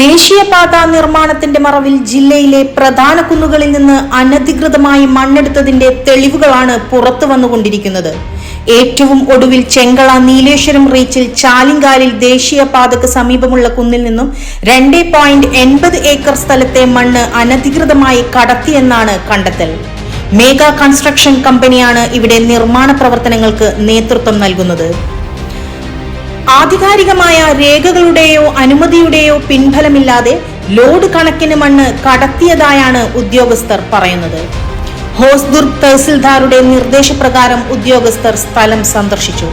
ദേശീയപാത നിർമ്മാണത്തിന്റെ മറവിൽ ജില്ലയിലെ പ്രധാന കുന്നുകളിൽ നിന്ന് അനധികൃതമായി മണ്ണെടുത്തതിന്റെ തെളിവുകളാണ് പുറത്തു വന്നുകൊണ്ടിരിക്കുന്നത്. ഏറ്റവും ഒടുവിൽ ചെങ്കള നീലേശ്വരം റീച്ചിൽ ചാലിങ്കാലിൽ ദേശീയപാതക്ക് സമീപമുള്ള കുന്നിൽ നിന്നും രണ്ട് പോയിന്റ് എൺപത് ഏക്കർ സ്ഥലത്തെ മണ്ണ് അനധികൃതമായി കടത്തിയെന്നാണ് കണ്ടെത്തൽ. മേഗാ കൺസ്ട്രക്ഷൻ കമ്പനിയാണ് ഇവിടെ നിർമ്മാണ പ്രവർത്തനങ്ങൾക്ക് നേതൃത്വം നൽകുന്നത്. ആധികാരികമായ രേഖകളുടെയോ അനുമതിയുടെയോ പിൻഫലമില്ലാതെ ലോഡ് കണക്കിന് മണ്ണ് കടത്തിയതായാണ് ഉദ്യോഗസ്ഥർ പറയുന്നത്. ഹോസ്ദുർഗ് തഹസിൽദാരുടെ നിർദ്ദേശപ്രകാരം ഉദ്യോഗസ്ഥർ സ്ഥലം സന്ദർശിച്ചു.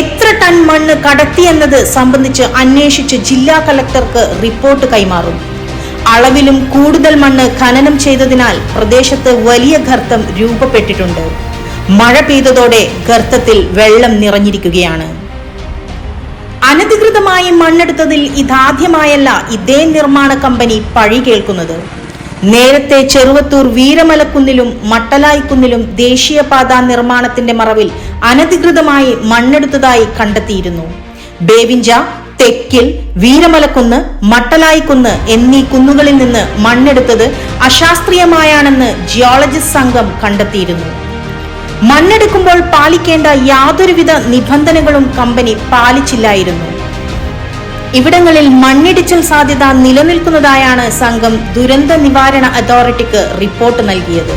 എത്ര ടൺ മണ്ണ് കടത്തിയെന്നത് സംബന്ധിച്ച് അന്വേഷിച്ച് ജില്ലാ കലക്ടർക്ക് റിപ്പോർട്ട് കൈമാറും. അളവിലും കൂടുതൽ മണ്ണ് ഖനനം ചെയ്തതിനാൽ പ്രദേശത്ത് വലിയ ഗർത്തം രൂപപ്പെട്ടിട്ടുണ്ട്. മഴ പെയ്തതോടെ ഗർത്തത്തിൽ വെള്ളം നിറഞ്ഞിരിക്കുകയാണ്. അനധികൃതമായി മണ്ണെടുത്തതിൽ ഇതാദ്യമായല്ല ഇതേ നിർമ്മാണ കമ്പനി പഴി കേൾക്കുന്നത്. നേരത്തെ ചെറുവത്തൂർ വീരമലക്കുന്നിലും മട്ടലായിക്കുന്നിലും ദേശീയപാത നിർമ്മാണത്തിന്റെ മറവിൽ അനധികൃതമായി മണ്ണെടുത്തതായി കണ്ടെത്തിയിരുന്നു. ബേവിഞ്ച തെക്കിൽ വീരമലക്കുന്ന് മട്ടലായിക്കുന്ന് എന്നീ കുന്നുകളിൽ നിന്ന് മണ്ണെടുത്തത് അശാസ്ത്രീയമായാണെന്ന് ജിയോളജിസ്റ്റ് സംഘം കണ്ടെത്തിയിരുന്നു. മണ്ണെടുക്കുമ്പോൾ പാലിക്കേണ്ട യാതൊരുവിധ നിബന്ധനകളും കമ്പനി പാലിച്ചില്ലായിരുന്നു. ഇവിടങ്ങളിൽ മണ്ണിടിച്ചിൽ സാധ്യത നിലനിൽക്കുന്നതായാണ് സംഘം ദുരന്ത നിവാരണ അതോറിറ്റിക്ക് റിപ്പോർട്ട് നൽകിയത്.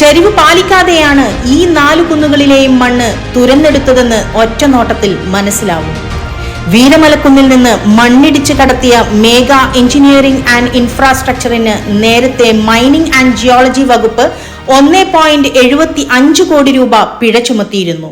ചരിവ് പാലിക്കാതെയാണ് ഈ നാല് കുന്നുകളിലെയും മണ്ണ് തുരന്നെടുത്തതെന്ന് ഒറ്റനോട്ടത്തിൽ മനസ്സിലാവും. വീരമലക്കുന്നിൽ നിന്ന് മണ്ണിടിച്ച് കടത്തിയ മേഗാ എഞ്ചിനീയറിംഗ് ആൻഡ് ഇൻഫ്രാസ്ട്രക്ചറിന് നേരത്തെ മൈനിംഗ് ആൻഡ് ജിയോളജി വകുപ്പ് ഒന്നേ പോയിന്റ് എഴുപത്തി അഞ്ച് കോടി രൂപ പിഴ ചുമത്തിയിരുന്നു.